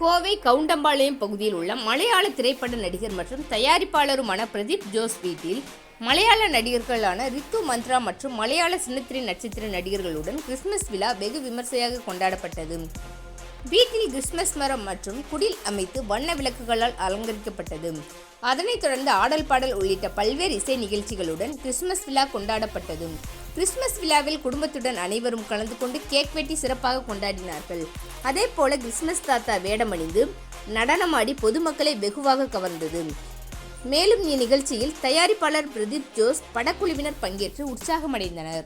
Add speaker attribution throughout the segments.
Speaker 1: கோவை கவுண்டம்பாளையம் பகுதியில் உள்ள மலையாள திரைப்பட நடிகர் மற்றும் தயாரிப்பாளருமான பிரதீப் ஜோஸ் வீட்டில் மலையாள நடிகர்களான ரித்து மந்த்ரா மற்றும் மலையாள சின்னத்திரை நட்சத்திர நடிகர்களுடன் கிறிஸ்துமஸ் விழா வெகு விமர்சையாக கொண்டாடப்பட்டது. வீட்டில் கிறிஸ்துமஸ் மரம் மற்றும் குடில் அமைத்து வண்ண விளக்குகளால் அலங்கரிக்கப்பட்டது. அதனைத் தொடர்ந்து ஆடல் பாடல் உள்ளிட்ட பல்வேறு இசை நிகழ்ச்சிகளுடன் கிறிஸ்துமஸ் விழா கொண்டாடப்பட்டதும். கிறிஸ்துமஸ் விழாவில் குடும்பத்துடன் அனைவரும் கலந்து கொண்டு கேக் வெட்டி சிறப்பாக கொண்டாடினார்கள். அதே போல கிறிஸ்துமஸ் தாத்தா வேடமணிந்து நடனமாடி பொதுமக்களை வெகுவாக கவர்ந்தது. மேலும் இந்நிகழ்ச்சியில் தயாரிப்பாளர் பிரதீப் ஜோஸ் படக்குழுவினர் பங்கேற்று உற்சாகமடைந்தனர்.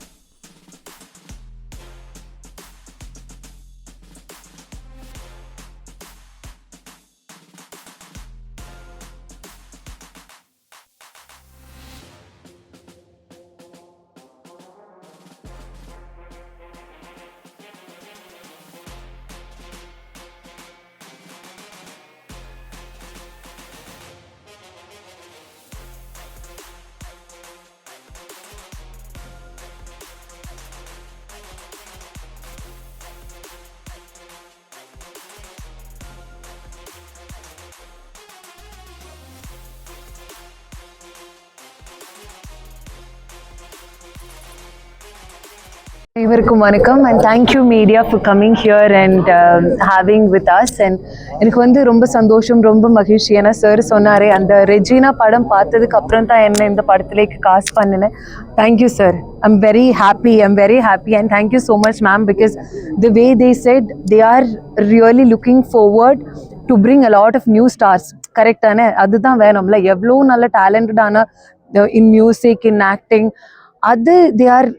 Speaker 2: அனைவருக்கும் வணக்கம் and thank you media for coming here and having with us and எனக்கு வந்து ரொம்ப சந்தோஷம் ரொம்ப மகிழ்ச்சி. ஏன்னா சார் சொன்னாரே அந்த ரெஜினா படம் பார்த்ததுக்கு அப்புறம் தான் என்ன இந்த படத்துலேக்கு காசு பண்ணினேன் thank you sir I'm very happy I'm very happy and thank you so much ma'am because the way they said they are really looking forward to bring a lot of new stars கரெக்டான அதுதான் வேணும்ல. எவ்வளோ நல்ல டேலண்டடான in music in acting அது they are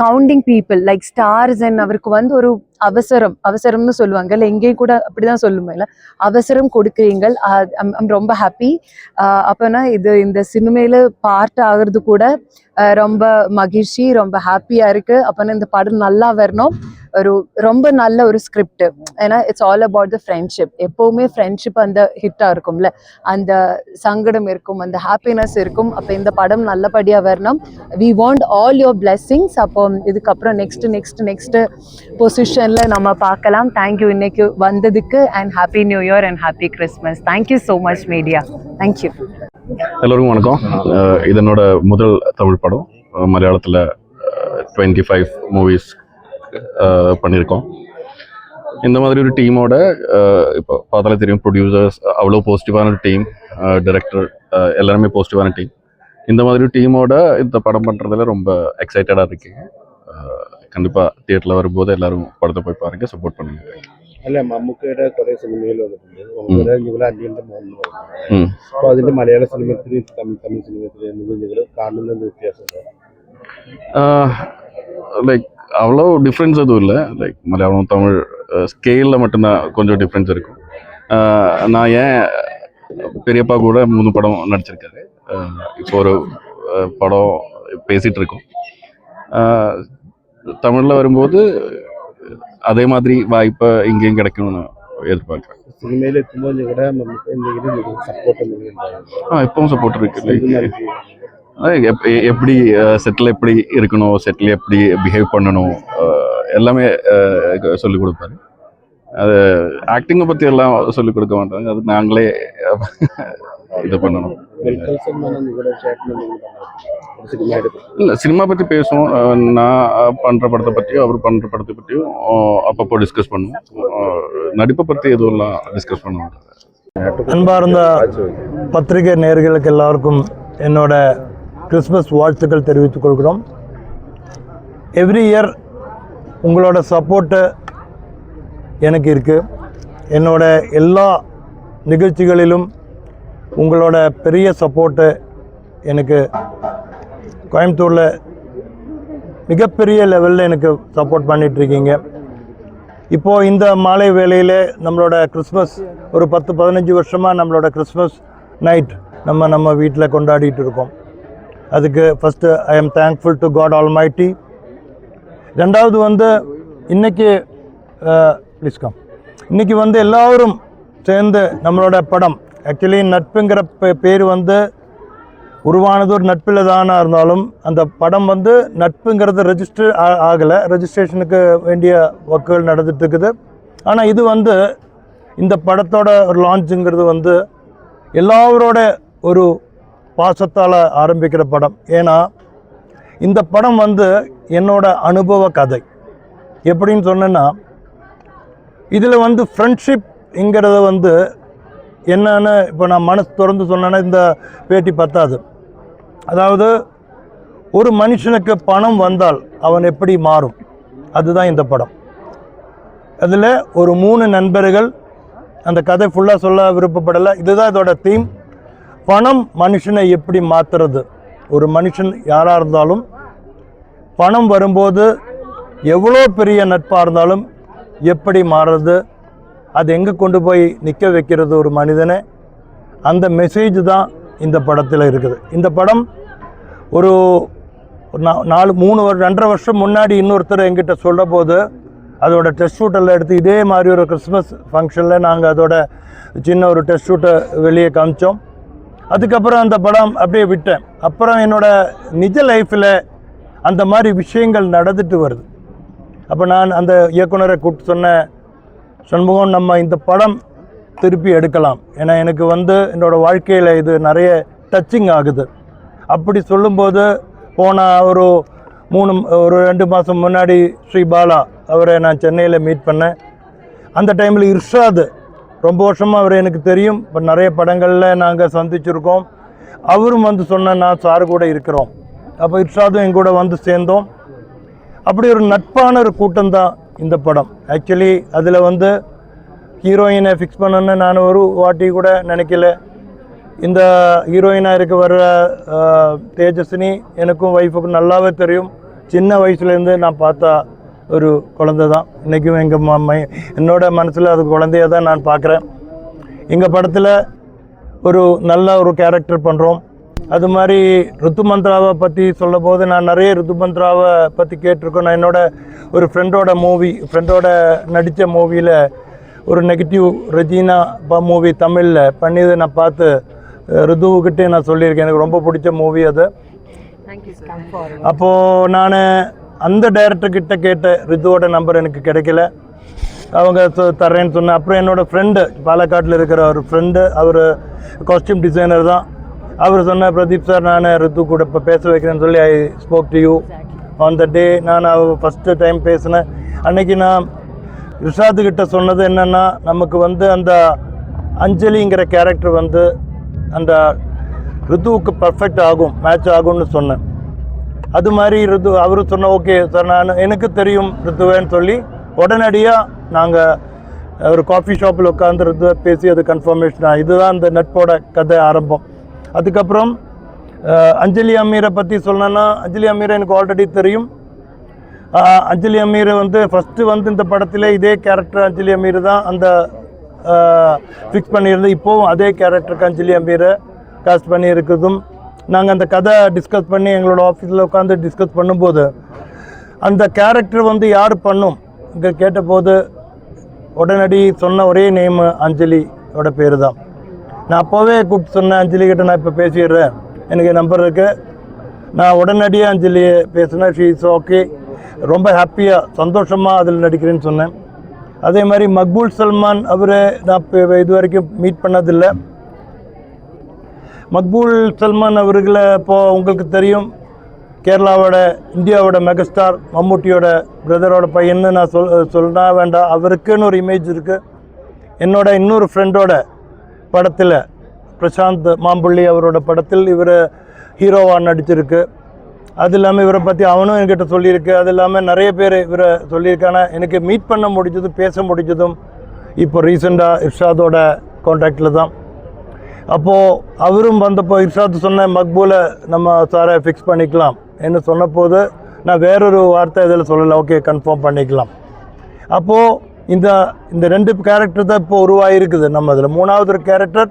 Speaker 2: counting people like stars and அவருக்கு வந்து ஒரு அவசரம் அவசரம்னு சொல்லுவாங்க. இல்லை எங்கேயும் கூட அப்படிதான் சொல்லுவேன்ல அவசரம் கொடுக்குறீங்கள். ரொம்ப ஹாப்பி அப்போனா இது இந்த சினிமையில பார்ட் ஆகுறது கூட ரொம்ப மகிழ்ச்சி ரொம்ப ஹாப்பியா இருக்கு. அப்போனா இந்த படம் நல்லா வரணும். ஒரு ரொம்ப நல்ல ஒரு ஸ்கிரிப்ட் ஏன்னா it's all about the friendship எப்பவுமே ஃப்ரெண்ட்ஷிப் அந்த ஹிட்டாக இருக்கும்ல. அந்த சங்கடம் இருக்கும் அந்த ஹாப்பினஸ் இருக்கும். அப்போ இந்த படம் நல்லபடியாக வரணும். We want all your blessings அப்போ இதுக்கப்புறம் நெக்ஸ்ட் நெக்ஸ்ட் நெக்ஸ்ட் பொசிஷனில் நம்ம பார்க்கலாம். தேங்க்யூ இன்னைக்கு வந்ததுக்கு and happy new year and happy Christmas thank you so much media
Speaker 3: thank you எல்லோருக்கும் வணக்கம். இதனோட முதல் தமிழ் படம். மலையாளத்தில் டுவெண்ட்டி ஃபைவ் மூவிஸ் பண்ணியிருக்கோம் இந்த மாதிரி ஒரு டீமோட இப்போ பார்த்தாலே தெரியும் ப்ரொடியூசர்ஸ் அவ்வளோ பாசிட்டிவான ஒரு டீம் டைரக்டர் எல்லாருமே பாசிட்டிவான டீம் இந்த மாதிரி ஒரு டீமோட இந்த படம் பண்ணுறதுல ரொம்ப எக்ஸைட்டடாக இருக்கீங்க கண்டிப்பாக தியேட்டரில் வரும்போது எல்லாரும் படத்தை போய் பாருங்க சப்போர்ட் பண்ணுங்க
Speaker 4: അല്ല മമ്മൂക്കയുടെ കുറെ സിനിമകൾ വന്നിട്ടുണ്ട് മമ്മൂക്കയുടെ നിങ്ങൾ അന്യന്റെ മോഹൻ
Speaker 3: ம்
Speaker 4: അപ്പൊ അതിന്റെ മലയാള സിനിമത്തിലും തമിഴ് തമിഴ് സിനിമത്തിലും നിങ്ങൾ കാണുന്ന വ്യത്യാസമുണ്ട്
Speaker 3: லைக் அவ்வளோ டிஃப்ரென்ஸ் எதுவும் இல்லை. லைக் மலையாளம் தமிழ் ஸ்கேலில் மட்டும்தான் கொஞ்சம் டிஃப்ரென்ஸ் இருக்கும். நான் ஏன் பெரியப்பா கூட மூணு படம் நடிச்சிருக்காரு. இப்போ ஒரு படம் பேசிகிட்டு இருக்கோம். தமிழில் வரும்போது அதே மாதிரி வாய்ப்பை இங்கேயும் கிடைக்கணும்னு எதிர்பார்க்குறேன்.
Speaker 4: சினிமையில்
Speaker 3: ತುಂಬ ಜನ ನಮ್ಮ ಫ್ರೆಂಡ್ ಸಪೋರ್ಟ್ ಹಾಂ ಇಪ್ಪ ಸಪೋರ್ಟ್ எப்படி செட்டில் எப்படி இருக்கணும் செட்டில் எப்படி பிஹேவ் பண்ணணும் எல்லாமே சொல்லிக் கொடுப்பாரு. அது ஆக்டிங்கை பற்றி எல்லாம் சொல்லிக் கொடுக்க மாட்டாங்க. அது நாங்களே இது பண்ணணும். இல்லை சினிமா பற்றி பேசுவோம். நான் பண்ணுற படத்தை பற்றியும் அவர் பண்ணுற படத்தை பற்றியும் அப்பப்போ டிஸ்கஸ் பண்ணுவோம். நடிப்பை பற்றி எதுவும் எல்லாம் டிஸ்கஸ் பண்ண மாட்டாங்க.
Speaker 5: அன்பார்ந்த பத்திரிகை நேர்களுக்கு எல்லாருக்கும் என்னோட கிறிஸ்மஸ் வாழ்த்துக்கள் தெரிவித்துக் கொள்கிறோம். எவ்ரி இயர் உங்களோட சப்போர்ட்டு எனக்கு இருக்குது என்னோட எல்லா நிகழ்ச்சிகளிலும் உங்களோட பெரிய சப்போர்ட்டு எனக்கு கோயம்புத்தூரில் மிகப்பெரிய லெவலில் எனக்கு சப்போர்ட் பண்ணிகிட்ருக்கீங்க இப்போது இந்த மாலை வேளையில் நம்மளோட கிறிஸ்மஸ் ஒரு பத்து பதினஞ்சு வருஷமாக நம்மளோட கிறிஸ்மஸ் நைட் நம்ம நம்ம வீட்டில் கொண்டாடிட்டு இருக்கோம். அதுக்கு first I am thankful to God almighty ரெண்டாவது வந்து இன்றைக்கி ப்ளீஸ் கம் இன்றைக்கி வந்து எல்லாரும் சேர்ந்து நம்மளோட படம் ஆக்சுவலி நட்புங்கிற பே- பேர் வந்து உருவானது ஒரு நட்பில் தானா இருந்தாலும் அந்த படம் வந்து நட்புங்கிறது ரெஜிஸ்டர் ஆகலை. ரெஜிஸ்ட்ரேஷனுக்கு வேண்டிய ஒர்க்குகள் நடந்துட்டு இருக்குது ஆனால் இது வந்து இந்த படத்தோட ஒரு லான்ச்சுங்கிறது வந்து எல்லாரோட ஒரு பாசத்தால் ஆரம்பிக்கிற படம். ஏன்னா இந்த படம் வந்து என்னோட அனுபவ கதை. எப்படின்னு சொன்னேன்னா இதில் வந்து ஃப்ரெண்ட்ஷிப்ங்கிறத வந்து என்னென்னு இப்போ நான் மனசு திறந்து சொன்னேன்னா இந்த பேட்டி பத்தாது. அதாவது ஒரு மனுஷனுக்கு பணம் வந்தால் அவன் எப்படி மாறும்? அதுதான் இந்த படம். அதில் ஒரு மூணு நண்பர்கள் அந்த கதை ஃபுல்லாக சொல்ல விருப்பப்படலை. இதுதான் இதோட தீம் பணம் மனுஷனை எப்படி மாற்றுறது ஒரு மனுஷன் யாராக இருந்தாலும் பணம் வரும்போது எவ்வளோ பெரிய நட்பாக இருந்தாலும் எப்படி மாறுறது? அது எங்கே கொண்டு போய் நிற்க வைக்கிறது ஒரு மனிதனை? அந்த மெசேஜ் தான் இந்த படத்தில் இருக்குது. இந்த படம் ஒரு ஒரு நா- நாலு மூணு ரெண்டரை வருஷம் முன்னாடி இன்னொருத்தர் எங்கிட்ட சொல்ல போது அதோட டெஸ்ட் ஷூட்டெல்லாம் எடுத்து இதே மாதிரி ஒரு கிறிஸ்மஸ் ஃபங்க்ஷனில் நாங்கள் அதோட சின்ன ஒரு டெஸ்ட் ஷூட்டை வெளியே காமிச்சோம். அதுக்கப்புறம் அந்த படம் அப்படியே விட்டேன். அப்புறம் என்னோட நிஜ லைஃப்பில் அந்த மாதிரி விஷயங்கள் நடந்துட்டு வருது. அப்போ நான் அந்த இயக்குனரை கூப்பிட்டு சொன்னேன் சண்முகம் நம்ம இந்த படம் திருப்பி எடுக்கலாம். ஏன்னா எனக்கு வந்து என்னோடய வாழ்க்கையில் இது நிறைய டச்சிங் ஆகுது. அப்படி சொல்லும்போது போன ஒரு மூணு ஒரு ரெண்டு மாதம் முன்னாடி ஸ்ரீ பாலா அவரை நான் சென்னையில் மீட் பண்ணேன். அந்த டைமில் இர்ஷாது ரொம்ப வருஷமாக அவர் எனக்கு தெரியும். இப்போ நிறைய படங்களில் நாங்கள் சந்திச்சிருக்கோம். அவரும் வந்து சொன்ன நான் சார் கூட இருக்கிறோம். அப்போ இர்ஷாதும் எங்கூட வந்து சேர்ந்தோம். அப்படி ஒரு நட்பான ஒரு கூட்டம் தான் இந்த படம். ஆக்சுவலி அதில் வந்து ஹீரோயினை ஃபிக்ஸ் பண்ணணும்னு நான் ஒரு வாட்டி கூட நினைக்கல. இந்த ஹீரோயினாக இருக்க வர்ற தேஜஸ்வினி எனக்கும் ஒய்ஃபுக்கும் நல்லாவே தெரியும். சின்ன வயசுலேருந்து நான் பார்த்தா ஒரு குழந்தை தான். இன்றைக்கும் எங்கள் ம என்னோட மனசில் அது குழந்தைய தான் நான் பார்க்குறேன். எங்கள் படத்தில் ஒரு நல்ல ஒரு கேரக்டர் பண்ணுறோம் அது மாதிரி ருத்து மந்த்ராவை பற்றி சொல்லும் போது நான் நிறைய ருத்து மந்த்ராவை பற்றி கேட்டிருக்கோம். நான் என்னோட ஒரு ஃப்ரெண்டோட மூவி ஃப்ரெண்டோட நடித்த மூவியில் ஒரு நெகட்டிவ் ரெஜினா மூவி தமிழில் பண்ணியதை நான் பார்த்து ருத்துவுக்கிட்டே நான் சொல்லியிருக்கேன். எனக்கு ரொம்ப பிடிச்ச மூவி அது. அப்போது நான் அந்த டைரக்டர் கிட்ட கேட்ட ரித்துவோட நம்பர் எனக்கு கிடைக்கல. அவங்க தர்றேன்னு சொன்னேன் அப்புறம் என்னோட ஃப்ரெண்டு பாலக்காட்டில் இருக்கிற ஒரு ஃப்ரெண்டு அவர் காஸ்டியூம் டிசைனர் தான். அவர் சொன்ன பிரதீப் சார் நான் ரித்து கூட இப்போ பேச வைக்கிறேன்னு சொல்லி I spoke to you on the day நான் ஃபஸ்ட்டு டைம் பேசினேன். அன்னைக்கு நான் ரிஷாத்து கிட்ட சொன்னது என்னென்னா நமக்கு வந்து அந்த அஞ்சலிங்கிற கேரக்டர் வந்து அந்த ரித்துவுக்கு பர்ஃபெக்ட் ஆகும் மேட்ச் ஆகும்னு சொன்னேன். அது மாதிரி ரித்து அவர் சொன்ன ஓகே சார் நான் எனக்கு தெரியும் ரித்துவேன்னு சொல்லி உடனடியாக நாங்கள் ஒரு காஃபி ஷாப்பில் உட்காந்து ரித்துவை பேசி அது கன்ஃபர்மேஷன் இதுதான் அந்த நட்போட கதை ஆரம்பம். அதுக்கப்புறம் அஞ்சலி அமீரை பற்றி சொல்லணும்னா அஞ்சலி அமீரை எனக்கு ஆல்ரெடி தெரியும். அஞ்சலி அமீர் வந்து ஃபஸ்ட்டு வந்து இந்த படத்தில் இதே கேரக்டர் அஞ்சலி அமீர் தான் அந்த ஃபிக்ஸ் பண்ணியிருந்து இப்போவும் அதே கேரக்டருக்கு அஞ்சலி அமீரை காஸ்ட் பண்ணியிருக்கிறதும் நாங்கள் அந்த கதை டிஸ்கஸ் பண்ணி எங்களோட ஆஃபீஸில் உட்காந்து டிஸ்கஸ் பண்ணும்போது அந்த கேரக்டர் வந்து யார் பண்ணும்? இங்கே கேட்டபோது உடனடி சொன்ன ஒரே நேமு அஞ்சலியோட பேர் தான் நான் அப்போவே கூப்பிட்டு சொன்னேன் அஞ்சலி கிட்ட நான் இப்போ பேசிடுறேன். எனக்கு நம்பர் இருக்குது நான் உடனடியாக அஞ்சலியை பேசினேன். ஷீ இஸ் ஓகே ரொம்ப ஹாப்பியாக சந்தோஷமாக அதில் நடிக்கிறேன்னு சொன்னேன். அதே மாதிரி மக்பூல் சல்மான் அவர் நான் இப்போ இது வரைக்கும் மீட் பண்ணதில்லை. மக்பூல் சல்மான் அவர்களை இப்போது உங்களுக்கு தெரியும். கேரளாவோட இந்தியாவோட மெகாஸ்டார் மம்முட்டியோட பிரதரோட பையன்னு நான் சொல் சொல்ல வேண்டாம் அவருக்குன்னு ஒரு இமேஜ் இருக்குது என்னோட இன்னொரு ஃப்ரெண்டோட படத்தில் பிரசாந்த் மாம்புள்ளி அவரோட படத்தில் இவர் ஹீரோவாக நடிச்சிருக்கு. அது இல்லாமல் இவரை பற்றி அவனும் என்கிட்ட சொல்லியிருக்கு. அது இல்லாமல் நிறைய பேர் இவரை சொல்லியிருக்கான எனக்கு மீட் பண்ண முடிஞ்சதும் பேச முடிஞ்சதும் இப்போ ரீசெண்டாக இர்ஷாதோட காண்டாக்டில் தான். அப்போது அவரும் வந்தப்போ இர்ஷாத் சொன்ன மக்பூலை நம்ம சாரை ஃபிக்ஸ் பண்ணிக்கலாம் என்று சொன்னபோது நான் வேறொரு வார்த்தை இதில் சொல்லலை. ஓகே கன்ஃபார்ம் பண்ணிக்கலாம். அப்போது இந்த இந்த ரெண்டு கேரக்டர் தான் இப்போ உருவாகிருக்குது நம்ம அதில் மூணாவது ஒரு கேரக்டர்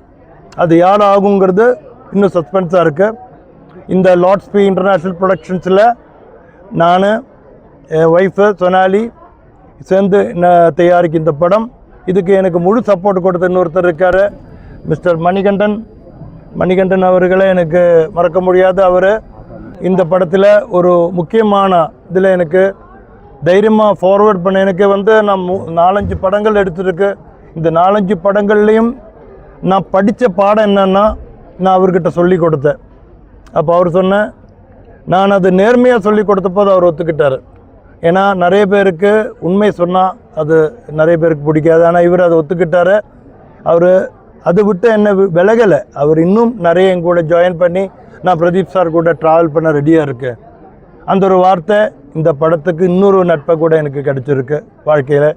Speaker 5: அது யார் ஆகுங்கிறது இன்னும் சஸ்பென்ஸாக இருக்குது இந்த லாட்ஸ்பி இன்டர்நேஷ்னல் ப்ரொடக்ஷன்ஸில் நான் என் ஒய்ஃபு சொனாலி சேர்ந்து நான் தயாரிக்கும் இந்த படம். இதுக்கு எனக்கு முழு சப்போர்ட் கொடுத்த இன்னொருத்தர் இருக்கார். மிஸ்டர் மணிகண்டன். மணிகண்டன் அவர்களை எனக்கு மறக்க முடியாது. அவர் இந்த படத்தில் ஒரு முக்கியமான இதில் எனக்கு தைரியமாக ஃபார்வேர்ட் பண்ண எனக்கு வந்து நான் நாலஞ்சு படங்கள் எடுத்துருக்கு. இந்த நாலஞ்சு படங்கள்லேயும் நான் படித்த பாடம் என்னன்னா நான் அவர்கிட்ட சொல்லி கொடுத்தேன். அப்போ அவர் சொன்னேன் நான் அது நேர்மையாக சொல்லி கொடுத்தபோது அவர் ஒத்துக்கிட்டார். ஏன்னா நிறைய பேருக்கு உண்மை சொன்னால் அது நிறைய பேருக்கு பிடிக்காது. ஆனால் இவர் அதை ஒத்துக்கிட்டாரு. அவர் அதை விட்டு என்னை விலகலை. அவர் இன்னும் நிறைய என் கூட ஜாயின் பண்ணி நான் பிரதீப் சார் கூட ட்ராவல் பண்ண ரெடியாக இருக்கேன். அந்த ஒரு வார்த்தை இந்த படத்துக்கு இன்னொரு நட்பை கூட எனக்கு கிடச்சிருக்கு வாழ்க்கையில்.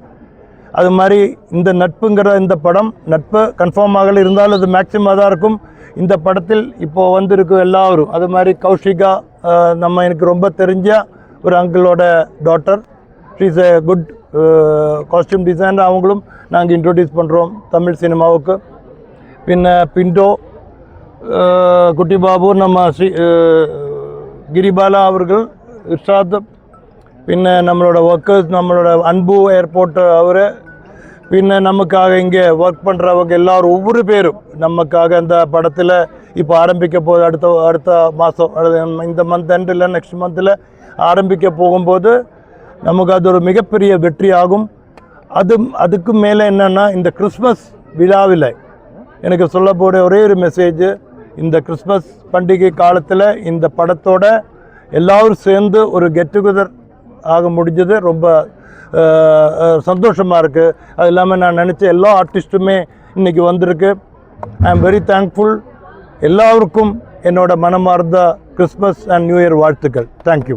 Speaker 5: அது மாதிரி இந்த நட்புங்கிற இந்த படம் நட்பு கன்ஃபார்ம் ஆகல இருந்தாலும் அது மேக்ஸிமம் தான் இருக்கும். இந்த படத்தில் இப்போது வந்திருக்கும் எல்லாரும் அது மாதிரி கௌஷிகா நம்ம எனக்கு ரொம்ப தெரிஞ்ச ஒரு அங்கிளோட daughter she's a good costume designer அவங்களும் நாங்கள் இன்ட்ரொடியூஸ் பண்ணுறோம் தமிழ் சினிமாவுக்கு. பின்ன பிண்டோ அஹ், குட்டி பாபு நம்ம ஸ்ரீ அஹ், கிரிபாலா அவர்கள் இர்ஷாத் பின்ன நம்மளோட ஒர்க்கர்ஸ் நம்மளோட அன்பு ஏர்போர்ட் அவர் பின்ன நமக்காக இங்கே ஒர்க் பண்ணுறவங்க எல்லாரும் ஒவ்வொரு பேரும் நமக்காக இந்த படத்தில் இப்போ ஆரம்பிக்க போகுது அடுத்த அடுத்த மாதம் இந்த மந்த் எண்ட் இல்லை நெக்ஸ்ட் மந்தில் ஆரம்பிக்க போகும்போது நமக்கு அது ஒரு மிகப்பெரிய வெற்றி ஆகும் அது அதுக்கு மேலே என்னென்னா இந்த கிறிஸ்மஸ் விழாவில் எனக்கு சொல்லக்கூடிய ஒரே ஒரு மெசேஜ் இந்த கிறிஸ்மஸ் பண்டிகை காலத்தில் இந்த படத்தோட எல்லாரும் சேர்ந்து ஒரு கெட் டுகெதர் ஆக முடிஞ்சது. ரொம்ப சந்தோஷமாக இருக்குது அது இல்லாமல் நான் நினச்ச எல்லா ஆர்டிஸ்ட்டுமே இன்றைக்கி வந்திருக்கு. ஐ ஆம் வெரி தேங்க்ஃபுல் எல்லாருக்கும் என்னோட மனமார்ந்த கிறிஸ்மஸ் அண்ட் நியூ இயர் வாழ்த்துக்கள். Thank you